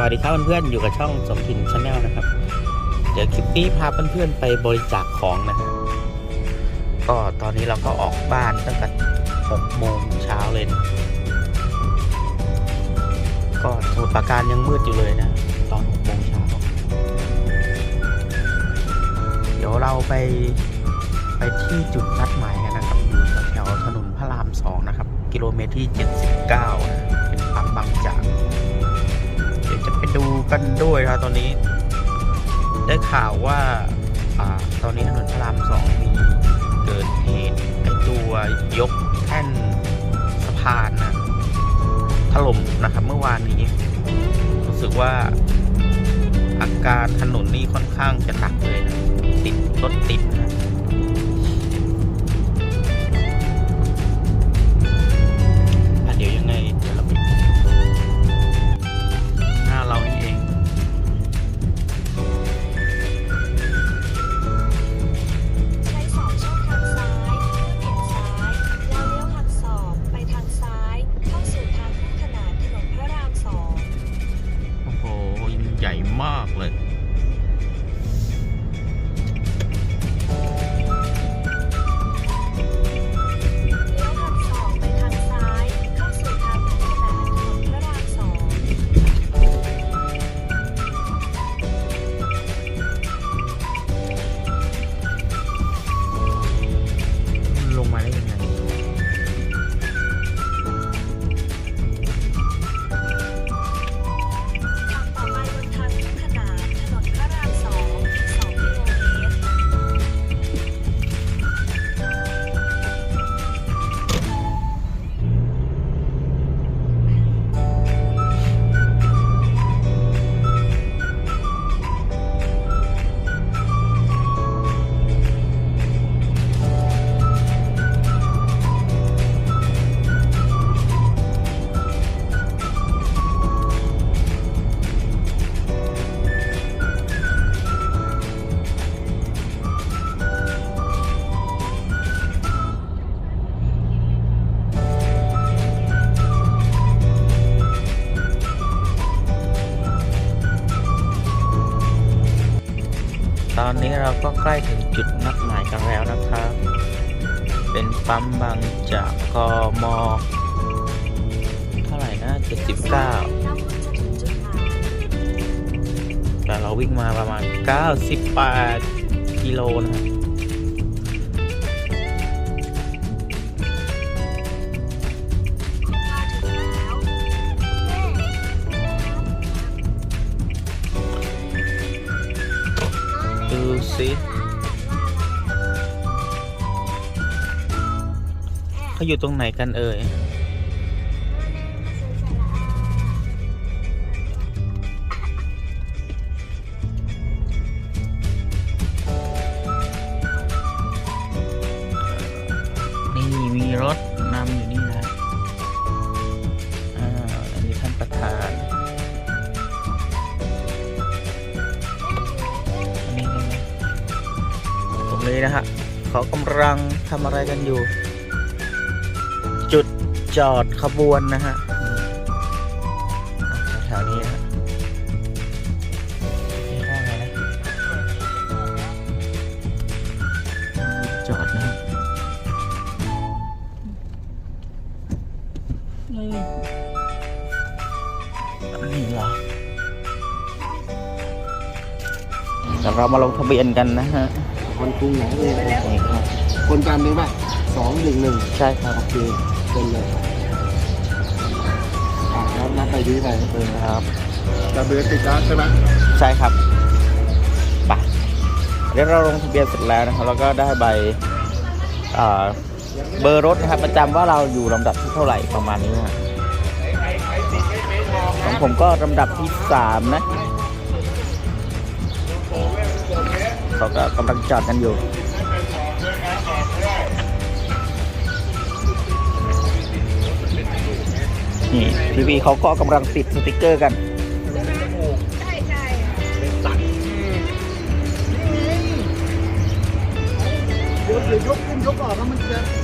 สวัสดีครับเพื่อนๆอยู่กับช่องสมทินชาแนลนะครับ เดี๋ยวคลิปนี้พาเพื่อนๆไปบริจาคของนะก็ตอนนี้เราก็ออกบ้านตั้งแต่6โมงเช้าเลยนะก็สมุทรปราการยังมืดอยู่เลยนะ ตอน6โมงเช้าเดี๋ยวเราไปไปที่จุดนัดหมายกันนะครับอยู่แถวถนนพระรามสองนะครับ กิโลเมตรที่ 79นะเป็นปั๊มบางจาก จะไปดูกันด้วยครับตอนนี้ ได้ข่าวว่าอ่าตอนนี้ถนนพระรามสองมีเกิดเหตุไอตัวยกแท่นสะพานนะถล่มนะครับเมื่อวานนี้ รู้สึกว่าอาการถนนนี่ค่อนข้างจะหนักเลยนะติดรถติด เราก็ใกล้ถึงจุดนัดหมายกันแล้วนะครับ เป็นปั๊มบางจากกมเท่าไหร่นะ79แต่เราวิ่งมาประมาณ 98 กิโลนะครับูซิเขาอยู่ตรงไหนกันเอ่ยนี่มีรถ นี้นะฮะเขากำลังทำอะไรกันอยู่ จุดจอดขบวนนะฮะแถวๆนี้นะฮะนี่ห้องอะไรนะจอดนะฮะนี่อันนี้เหรอเดี๋ยวเรามาลงทะเบียนกันนะฮะ คนกรุงไหนเลยนี่ครับคนการนี้ป่ะสองหนึ่งหนึ่งใช่ครับโอเคเป็นเลยอ่าแล้วนัดไปดีไปเออครับจะเบือติดการใช่ไหมใช่ครับไปเดี๋ยวเราลงทะเบียนเสร็จแล้วนะครับ แล้วก็ได้ใบอ่าเบอร์รถนะครับประจำว่าเราอยู่ลำดับที่เท่าไหร่ประมาณนี้นะของผมก็ลำดับที่สามนะ เขาก็กำลังจอดกันอยู่ นี่พี่พีเขาก็กำลังติดสติกเกอร์กันเดี๋ยวเดี๋ยวยกขึ้นยกออกแล้วมันจะ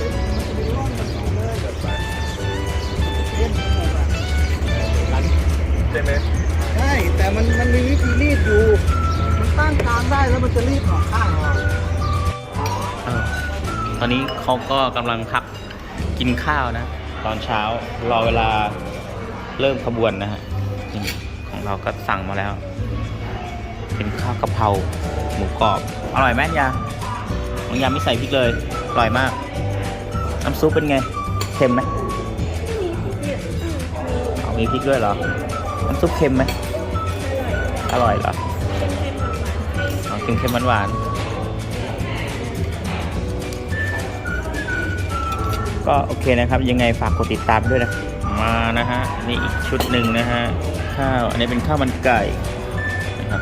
ได้แล้วมันจะรีดออกข้างออกเออตอนนี้เขาก็กำลังพักกินข้าวนะ ตอนเช้ารอเวลาเริ่มขบวนนะฮะนี่ของเราก็สั่งมาแล้ว เป็นข้าวกะเพราหมูกรอบ อร่อยไหมยาบางยาไม่ใส่พริกเลย อร่อยมาก น้ำซุปเป็นไงเค็มไหมเอามีพริกด้วยเหรอ น้ำซุปเค็มไหมอร่อยเหรอ เอาเค็มๆหวานๆก็โอเคนะครับ ยังไงฝากกดติดตามด้วยนะ มานะฮะ นี่อีกชุดหนึ่งนะฮะ ข้าว อันนี้เป็นข้าวมันไก่นะครับ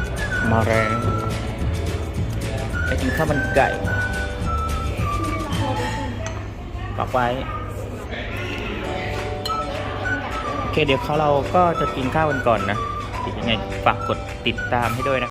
มาแรงไปกินข้าวมันไก่ฝากไว้โอเคเดี๋ยวเขาเราก็จะกินข้าวกันก่อนนะยังไงฝากกดติดตามให้ด้วยนะ